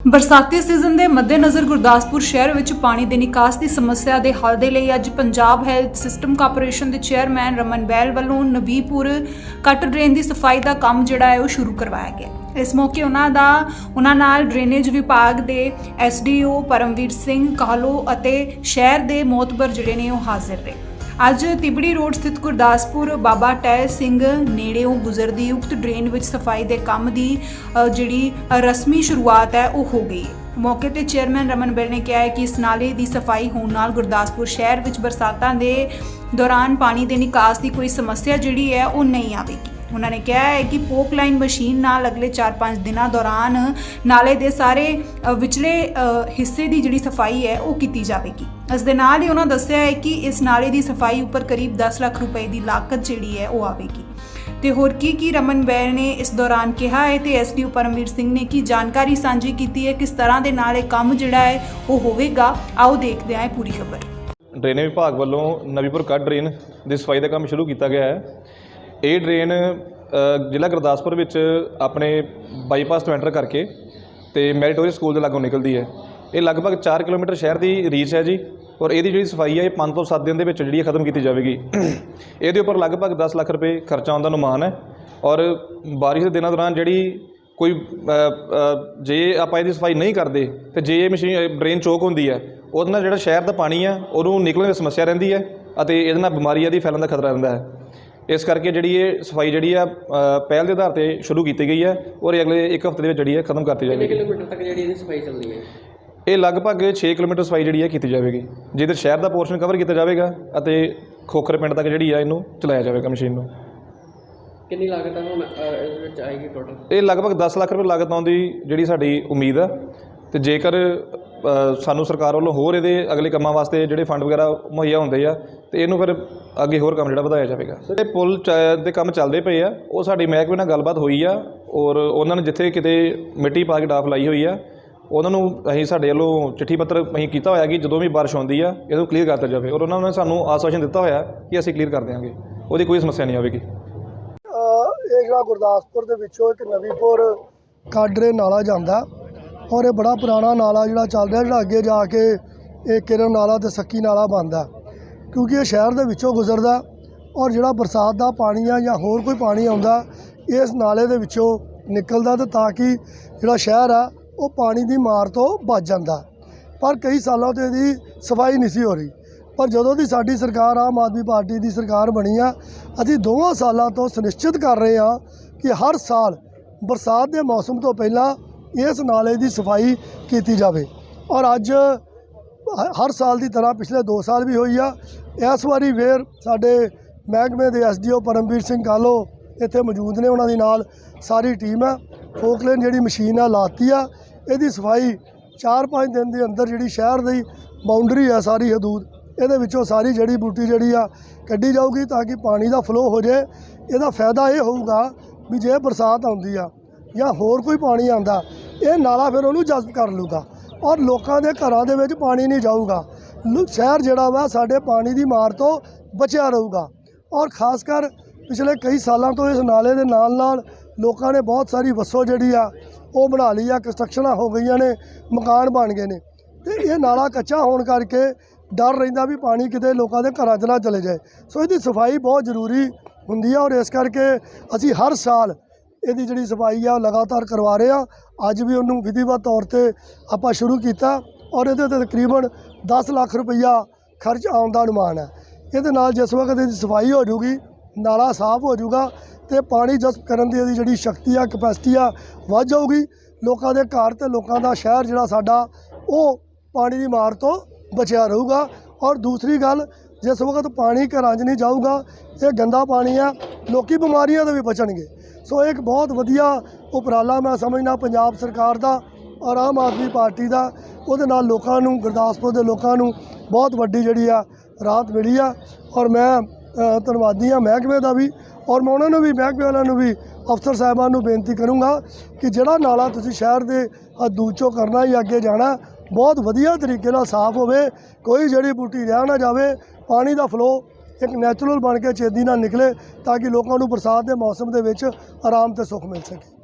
ਬਰਸਾਤੀ ਸੀਜ਼ਨ ਦੇ ਮੱਦੇਨਜ਼ਰ ਗੁਰਦਾਸਪੁਰ ਸ਼ਹਿਰ ਵਿੱਚ ਪਾਣੀ ਦੇ ਨਿਕਾਸ ਦੀ ਸਮੱਸਿਆ ਦੇ ਹੱਲ ਦੇ ਲਈ ਅੱਜ ਪੰਜਾਬ ਹੈਲਥ ਸਿਸਟਮ ਕਾਰਪੋਰੇਸ਼ਨ ਦੇ ਚੇਅਰਮੈਨ ਰਮਨ ਬੈਲ ਵੱਲੋਂ ਨਵੀਪੁਰ ਕੱਟ ਡਰੇਨ ਦੀ ਸਫ਼ਾਈ ਦਾ ਕੰਮ ਜਿਹੜਾ ਹੈ ਉਹ ਸ਼ੁਰੂ ਕਰਵਾਇਆ ਗਿਆ ਇਸ ਮੌਕੇ ਉਹਨਾਂ ਦਾ, ਉਹਨਾਂ ਨਾਲ ਡਰੇਨੇਜ ਵਿਭਾਗ ਦੇ ਐਸਡੀਓ ਪਰਮਵੀਰ ਸਿੰਘ ਕਾਹਲੋ ਅਤੇ ਸ਼ਹਿਰ ਦੇ ਮੋਤਬਰ ਜਿਹੜੇ ਨੇ ਉਹ ਹਾਜ਼ਰ ਰਹੇ। ਅੱਜ ਤਿਬੜੀ ਰੋਡ ਸਥਿਤ ਗੁਰਦਾਸਪੁਰ ਬਾਬਾ ਟਹਿ ਸਿੰਘ ਨੇੜਿਓਂ ਗੁਜ਼ਰਦੀ ਉਕਤ ਡਰੇਨ ਵਿੱਚ ਸਫ਼ਾਈ ਦੇ ਕੰਮ ਦੀ ਜਿਹੜੀ ਰਸਮੀ ਸ਼ੁਰੂਆਤ ਹੈ, ਉਹ ਹੋ ਗਈ। ਮੌਕੇ ਤੇ ਚੇਅਰਮੈਨ ਰਮਨ ਬੈਲ ਨੇ ਕਿਹਾ ਹੈ ਕਿ ਇਸ ਨਾਲੇ ਦੀ ਸਫ਼ਾਈ ਹੋਣ ਨਾਲ ਗੁਰਦਾਸਪੁਰ ਸ਼ਹਿਰ ਵਿੱਚ ਬਰਸਾਤਾਂ ਦੇ ਦੌਰਾਨ ਪਾਣੀ ਦੇ ਨਿਕਾਸ ਦੀ ਕੋਈ ਸਮੱਸਿਆ ਜਿਹੜੀ ਹੈ, ਉਹ ਨਹੀਂ ਆਵੇਗੀ। ਉਹਨਾਂ ਨੇ ਕਿਹਾ ਹੈ ਕਿ ਪੋਕ ਲਾਈਨ ਮਸ਼ੀਨ ਨਾਲ ਅਗਲੇ 4-5 ਦਿਨਾਂ ਦੌਰਾਨ ਨਾਲੇ ਦੇ ਸਾਰੇ ਵਿਚਲੇ ਹਿੱਸੇ ਦੀ ਜਿਹੜੀ ਸਫ਼ਾਈ ਹੈ ਉਹ ਕੀਤੀ ਜਾਵੇਗੀ। ਇਸ ਦੇ ਨਾਲ ਹੀ ਉਹਨਾਂ ਦੱਸਿਆ ਹੈ ਕਿ ਇਸ ਨਾਲੇ ਦੀ ਸਫ਼ਾਈ ਉੱਪਰ ਕਰੀਬ 10 ਲੱਖ ਰੁਪਏ ਦੀ ਲਾਗਤ ਜਿਹੜੀ ਹੈ ਉਹ ਆਵੇਗੀ। ਤੇ ਹੋਰ ਕੀ ਕੀ ਰਮਨ ਬੈਰ ਨੇ ਇਸ ਦੌਰਾਨ ਕਿਹਾ ਹੈ ਤੇ ਐਸਡੀਓ ਪਰਮਵੀਰ ਸਿੰਘ ਨੇ ਕੀ ਜਾਣਕਾਰੀ ਸਾਂਝੀ ਕੀਤੀ ਹੈ, ਕਿਸ ਤਰ੍ਹਾਂ ਦੇ ਨਾਲ ਇਹ ਕੰਮ ਜਿਹੜਾ ਹੈ ਉਹ ਹੋਵੇਗਾ, ਆਓ ਦੇਖਦੇ ਹਾਂ ਪੂਰੀ ਖਬਰ। ਡਰੇਨੇਜ ਵਿਭਾਗ ਵੱਲੋਂ ਨਵੀਪੁਰ ਕੱਟ ਡਰੇਨ ਦੀ ਸਫ਼ਾਈ ਦਾ ਕੰਮ ਸ਼ੁਰੂ ਕੀਤਾ ਗਿਆ ਹੈ। ਇਹ ਡਰੇਨ ਜ਼ਿਲ੍ਹਾ ਗੁਰਦਾਸਪੁਰ ਵਿੱਚ ਆਪਣੇ ਬਾਈਪਾਸ ਤੋਂ ਐਂਟਰ ਕਰਕੇ ਤੇ ਮੈਰੀਟੋਰੀਅਸ ਸਕੂਲ ਦੇ ਲਾਗੋਂ ਨਿਕਲਦੀ ਹੈ। ਇਹ ਲਗਭਗ 4 ਕਿਲੋਮੀਟਰ ਸ਼ਹਿਰ ਦੀ ਰੀਚ ਹੈ ਜੀ ਔਰ ਇਹਦੀ ਜਿਹੜੀ ਸਫ਼ਾਈ ਹੈ, ਇਹ 5 ਤੋਂ 7 ਦਿਨ ਦੇ ਵਿੱਚ ਜਿਹੜੀ ਹੈ ਖਤਮ ਕੀਤੀ ਜਾਵੇਗੀ। ਇਹਦੇ ਉੱਪਰ ਲਗਭਗ 10 ਲੱਖ ਰੁਪਏ ਖਰਚਾ ਆਉਣ ਦਾ ਅਨੁਮਾਨ ਹੈ ਔਰ ਬਾਰਿਸ਼ ਦੇ ਦਿਨਾਂ ਦੌਰਾਨ ਜਿਹੜੀ ਕੋਈ ਜੇ ਆਪਾਂ ਇਹਦੀ ਸਫ਼ਾਈ ਨਹੀਂ ਕਰਦੇ ਤੇ ਜੇ ਇਹ ਮਸ਼ੀਨ ਡਰੇਨ ਚੋਕ ਹੁੰਦੀ ਹੈ, ਉਹਦੇ ਨਾਲ ਜਿਹੜਾ ਸ਼ਹਿਰ ਦਾ ਪਾਣੀ ਆ ਉਹਨੂੰ ਨਿਕਲਣ ਦੀ ਸਮੱਸਿਆ ਰਹਿੰਦੀ ਹੈ ਅਤੇ ਇਹਦੇ ਨਾਲ ਬਿਮਾਰੀਆਂ ਦੀ ਫੈਲਣ ਦਾ ਖਤਰਾ ਰਹਿੰਦਾ ਹੈ। ਇਸ ਕਰਕੇ ਜਿਹੜੀ ਇਹ ਸਫ਼ਾਈ ਜਿਹੜੀ ਆ ਅ, ਪਹਿਲ ਦੇ ਆਧਾਰ ਤੇ ਸ਼ੁਰੂ ਕੀਤੀ ਗਈ ਹੈ ਔਰ ਇਹ ਅਗਲੇ ਇੱਕ ਹਫ਼ਤੇ ਦੇ ਵਿੱਚ ਜਿਹੜੀ ਹੈ ਖਤਮ ਕਰਤੀ ਕਿੰਨੇ ਜਾਵੇਗੀ। ਕਿਲੋਮੀਟਰ ਤੱਕ ਜਿਹੜੀ ਇਹਦੀ ਸਫ਼ਾਈ ਚੱਲਦੀ ਹੈ? ਇਹ ਲਗਭਗ 6 ਕਿਲੋਮੀਟਰ ਸਫ਼ਾਈ ਜਿਹੜੀ ਹੈ ਕੀਤੀ ਜਾਵੇਗੀ ਜਿਹਦੇ ਸ਼ਹਿਰ ਦਾ ਪੋਰਸ਼ਨ ਕਵਰ ਕੀਤਾ ਜਾਵੇਗਾ ਅਤੇ ਖੋਖਰ ਪਿੰਡ ਤੱਕ ਜਿਹੜੀ ਆ ਇਹਨੂੰ ਚਲਾਇਆ ਜਾਵੇਗਾ ਮਸ਼ੀਨ ਨੂੰ। ਕਿੰਨੀ ਲਾਗਤ ਹੈ ਹੁਣ ਅ, ਇਸ ਵਿੱਚ ਆਏਗੀ ਟੋਟਲ ਇਹ ਲਗਭਗ 10 ਲੱਖ ਰੁਪਏ ਲਾਗਤ ਆਉਣ ਦੀ ਜਿਹੜੀ ਸਾਡੀ ਉਮੀਦ ਆ। ਤੇ ਜੇਕਰ ਸਾਨੂੰ ਸਰਕਾਰ ਵੱਲੋਂ ਹੋਰ ਇਹਦੇ ਅਗਲੇ ਕੰਮਾਂ ਵਾਸਤੇ ਜਿਹੜੇ ਫੰਡ ਵਗੈਰਾ ਮੁਹੱਈਆ ਹੁੰਦੇ ਆ ਤੇ ਇਹਨੂੰ ਫਿਰ ਅੱਗੇ ਹੋਰ ਕੰਮ ਜਿਹੜਾ ਵਧਾਇਆ ਜਾਵੇਗਾ। ਇਹ ਪੁਲ ਚ- ਦੇ ਕੰਮ ਚੱਲਦੇ ਪਏ ਆ। ਉਹ ਸਾਡੀ ਮਹਿਕਮੇ ਨਾਲ ਗੱਲਬਾਤ ਹੋਈ ਆ ਔਰ ਉਹਨਾਂ ਨੇ ਜਿੱਥੇ ਕਿਤੇ ਮਿੱਟੀ ਪਾ ਕੇ ਡਾਫ ਲਾਈ ਹੋਈ ਆ ਉਹਨਾਂ ਨੂੰ ਅਸੀਂ ਸਾਡੇ ਵੱਲੋਂ ਚਿੱਠੀ ਪੱਤਰ ਅਸੀਂ ਕੀਤਾ ਹੋਇਆ ਕਿ ਜਦੋਂ ਵੀ ਬਾਰਿਸ਼ ਆਉਂਦੀ ਆ ਇਹਨੂੰ ਕਲੀਅਰ ਕਰਤਾ ਜਾਵੇ ਔਰ ਉਹਨਾਂ ਨੇ ਸਾਨੂੰ ਆਸ਼ਵਾਸਨ ਦਿੱਤਾ ਹੋਇਆ ਕਿ ਅਸੀਂ ਕਲੀਅਰ ਕਰ ਦਿਆਂਗੇ। ਉਹਦੀ ਕੋਈ ਸਮੱਸਿਆ ਨਹੀਂ ਆਵੇਗੀ। ਇਹ ਜਿਹੜਾ ਗੁਰਦਾਸਪੁਰ ਦੇ ਵਿੱਚੋਂ ਇੱਕ ਨਵੀਂਪੁਰ ਕਾਡਰੇ ਨਾਲਾ ਜਾਂਦਾ ਔਰ ਇਹ ਬੜਾ ਪੁਰਾਣਾ ਨਾਲਾ ਜਿਹੜਾ ਚੱਲ ਰਿਹਾ ਜਿਹੜਾ ਅੱਗੇ ਜਾ ਕੇ ਇਹ ਕਿਰਨ ਨਾਲਾ ਤੇ ਸੱਕੀ ਨਾਲਾ ਬਣਦਾ ਕਿਉਂਕਿ ਇਹ ਸ਼ਹਿਰ ਦੇ ਵਿੱਚੋਂ ਗੁਜ਼ਰਦਾ ਔਰ ਜਿਹੜਾ ਬਰਸਾਤ ਦਾ ਪਾਣੀ ਆ ਜਾਂ ਹੋਰ ਕੋਈ ਪਾਣੀ ਆਉਂਦਾ ਇਸ ਨਾਲੇ ਦੇ ਵਿੱਚੋਂ ਨਿਕਲਦਾ ਤੇ ਤਾਂ ਕਿ ਜਿਹੜਾ ਸ਼ਹਿਰ ਆ, ਉਹ ਪਾਣੀ ਦੀ ਮਾਰ ਤੋਂ ਬਚ ਜਾਂਦਾ ਪਰ ਕਈ ਸਾਲਾਂ ਤੋਂ ਇਹਦੀ ਸਫ਼ਾਈ ਨਹੀਂ ਸੀ ਹੋ ਰਹੀ। ਪਰ ਜਦੋਂ ਦੀ ਸਾਡੀ ਸਰਕਾਰ, ਆਮ ਆਦਮੀ ਪਾਰਟੀ ਦੀ ਸਰਕਾਰ ਬਣੀ ਆ, ਅਸੀਂ ਦੋਵਾਂ ਸਾਲਾਂ ਤੋਂ ਸੁਨਿਸ਼ਚਿਤ ਕਰ ਰਹੇ ਹਾਂ ਕਿ ਹਰ ਸਾਲ ਬਰਸਾਤ ਦੇ ਮੌਸਮ ਤੋਂ ਪਹਿਲਾਂ ਇਸ ਨਾਲੇ ਦੀ ਸਫ਼ਾਈ ਕੀਤੀ ਜਾਵੇ। ਔਰ ਅੱਜ ਹ- ਹਰ ਸਾਲ ਦੀ ਤਰ੍ਹਾਂ ਪਿਛਲੇ 2 ਸਾਲ ਵੀ ਹੋਈ ਆ। ਇਸ ਵਾਰੀ ਫੇਰ ਸਾਡੇ ਮਹਿਕਮੇ ਦੇ ਐਸਡੀਓ ਪਰਮਵੀਰ ਸਿੰਘ ਕਾਲੋ ਇੱਥੇ ਮੌਜੂਦ ਨੇ, ਉਹਨਾਂ ਦੀ ਨਾਲ ਸਾਰੀ ਟੀਮ ਹੈ ਫੋਕਲੇਨ ਜਿਹੜੀ ਮਸ਼ੀਨ ਆ, ਲਾਤੀ ਆ। ਇਹਦੀ ਸਫ਼ਾਈ 4-5 ਦਿਨ ਦੇ ਅੰਦਰ ਜਿਹੜੀ ਸ਼ਹਿਰ ਦੀ ਬਾਉਂਡਰੀ ਆ ਸਾਰੀ ਹਦੂਦ, ਇਹਦੇ ਵਿੱਚੋਂ ਸਾਰੀ ਜੜੀ ਬੂਟੀ ਜਿਹੜੀ ਆ ਕੱਢੀ ਜਾਊਗੀ ਤਾਂ ਕਿ ਪਾਣੀ ਦਾ ਫਲੋ ਹੋ ਜਾਏ ਇਹਦਾ ਫਾਇਦਾ ਇਹ ਹੋਊਗਾ ਵੀ ਜੇ ਬਰਸਾਤ ਆਉਂਦੀ ਆ ਜਾਂ ਹੋਰ ਕੋਈ ਪਾਣੀ ਆਂਦਾ ਇਹ ਨਾਲਾ ਫਿਰ ਉਹਨੂੰ ਜਜ਼ਬ ਕਰ ਲੂਗਾ ਔਰ ਲੋਕਾਂ ਦੇ ਘਰਾਂ ਦੇ ਵਿੱਚ ਪਾਣੀ ਨਹੀਂ ਜਾਊਗਾ। ਲੁ- ਸ਼ਹਿਰ ਜਿਹੜਾ ਵਾ ਸਾਡੇ ਪਾਣੀ ਦੀ ਮਾਰ ਤੋਂ ਬਚਿਆ ਰਹੂਗਾ ਔਰ ਖਾਸ ਕਰ ਪਿਛਲੇ ਕਈ ਸਾਲਾਂ ਤੋਂ ਇਸ ਨਾਲੇ ਦੇ ਨਾਲ ਨਾਲ ਲੋਕਾਂ ਨੇ ਬਹੁਤ ਸਾਰੀ ਵਸੋ ਜਿਹੜੀ ਆ ਉਹ ਬਣਾ ਲਈ ਆ ਕੰਸਟਰਕਸ਼ਨਾਂ ਹੋ ਗਈਆਂ ਨੇ, ਮਕਾਨ ਬਣ ਗਏ ਨੇ। ਤੇ ਇਹ ਨਾਲਾ ਕੱਚਾ ਹੋਣ ਕਰਕੇ ਡਰ ਰਹਿੰਦਾ ਵੀ ਪਾਣੀ ਕਿਤੇ ਲੋਕਾਂ ਦੇ ਘਰਾਂ 'ਚ ਨਾ ਚਲੇ ਜਾਏ। ਸੋ ਇਹਦੀ ਸਫ਼ਾਈ ਬਹੁਤ ਜ਼ਰੂਰੀ ਹੁੰਦੀ ਆ ਔਰ ਇਸ ਕਰਕੇ ਅਸੀਂ ਹਰ ਸਾਲ ਇਹਦੀ ਜਿਹੜੀ ਸਫ਼ਾਈ ਆ ਉਹ ਲਗਾਤਾਰ ਕਰਵਾ ਰਹੇ ਆ। ਅੱਜ ਵੀ ਉਹਨੂੰ ਵਿਧੀਵਤ ਤੌਰ ਤੇ ਆਪਾਂ ਸ਼ੁਰੂ ਕੀਤਾ ਔਰ ਇਹਦੇ ਤੇ ਤਕਰੀਬਨ 10 ਲੱਖ ਰੁਪਈਆ ਖਰਚ ਆਉਣ ਦਾ ਅਨੁਮਾਨ ਹੈ। ਇਹਦੇ ਨਾਲ ਜਿਸ ਵਕਤ ਇਹਦੀ ਸਫ਼ਾਈ ਹੋ ਜੂਗੀ, ਨਾਲਾ ਸਾਫ਼ ਹੋ ਜਾਊਗਾ ਤੇ ਪਾਣੀ ਜਸਪ ਕਰਨ ਦੀ ਇਹਦੀ ਜਿਹੜੀ ਸ਼ਕਤੀ ਆ, ਕਪੈਸਿਟੀ ਆ, ਵੱਧ ਜਾਊਗੀ। ਲੋਕਾਂ ਦੇ ਘਰ ਤੇ ਲੋਕਾਂ ਦਾ ਸ਼ਹਿਰ ਜਿਹੜਾ ਸਾਡਾ, ਉਹ ਪਾਣੀ ਦੀ ਮਾਰ ਤੋਂ ਬਚਿਆ ਰਹੂਗਾ। ਔਰ ਦੂਸਰੀ ਗੱਲ ਜਿਸ ਵਕਤ ਪਾਣੀ ਘਰਾਂ 'ਚ ਨਹੀਂ ਜਾਊਗਾ, ਇਹ ਗੰਦਾ ਪਾਣੀ ਆ, ਲੋਕੀ ਬਿਮਾਰੀਆਂ ਤੋਂ ਵੀ ਬਚਣਗੇ। ਸੋ ਇਹ ਇੱਕ ਬਹੁਤ ਵਧੀਆ ਉਪਰਾਲਾ ਮੈਂ ਸਮਝਦਾ ਪੰਜਾਬ ਸਰਕਾਰ ਦਾ, ਔਰ ਆਮ ਆਦਮੀ ਪਾਰਟੀ ਦਾ, ਉਹਦੇ ਨਾਲ ਲੋਕਾਂ ਨੂੰ, ਗੁਰਦਾਸਪੁਰ ਦੇ ਲੋਕਾਂ ਨੂੰ ਬਹੁਤ ਵੱਡੀ ਜਿਹੜੀ ਆ ਰਾਹਤ ਮਿਲੀ ਆ। ਔਰ ਮੈਂ ਧੰਨਵਾਦੀ ਆ ਮਹਿਕਮੇ ਦਾ ਵੀ, ਔਰ ਮੈਂ ਉਹਨਾਂ ਨੂੰ ਵੀ, ਮਹਿਕਮੇ ਵਾਲਿਆਂ ਨੂੰ ਵੀ, ਅਫਸਰ ਸਾਹਿਬਾਨ ਨੂੰ ਬੇਨਤੀ ਕਰੂੰਗਾ ਕਿ ਜਿਹੜਾ ਨਾਲਾ ਤੁਸੀਂ ਸ਼ਹਿਰ ਦੇ ਹਦੂਦ ਕਰਨਾ ਜਾਂ ਅੱਗੇ ਜਾਣਾ, ਬਹੁਤ ਵਧੀਆ ਤਰੀਕੇ ਨਾਲ ਸਾਫ਼ ਹੋਵੇ, ਕੋਈ ਜੜੀ ਬੂਟੀ ਰਹਿ ਨਾ ਜਾਵੇ ਪਾਣੀ ਦਾ ਫਲੋ ਇੱਕ ਨੈਚੁਰਲ ਬਣ ਕੇ ਛੇਤੀ ਨਾਲ ਨਿਕਲੇ ਤਾਂ ਕਿ ਲੋਕਾਂ ਨੂੰ ਬਰਸਾਤ ਦੇ ਮੌਸਮ ਦੇ ਵਿੱਚ ਆਰਾਮ ਤੇ ਸੁੱਖ ਮਿਲ ਸਕੇ।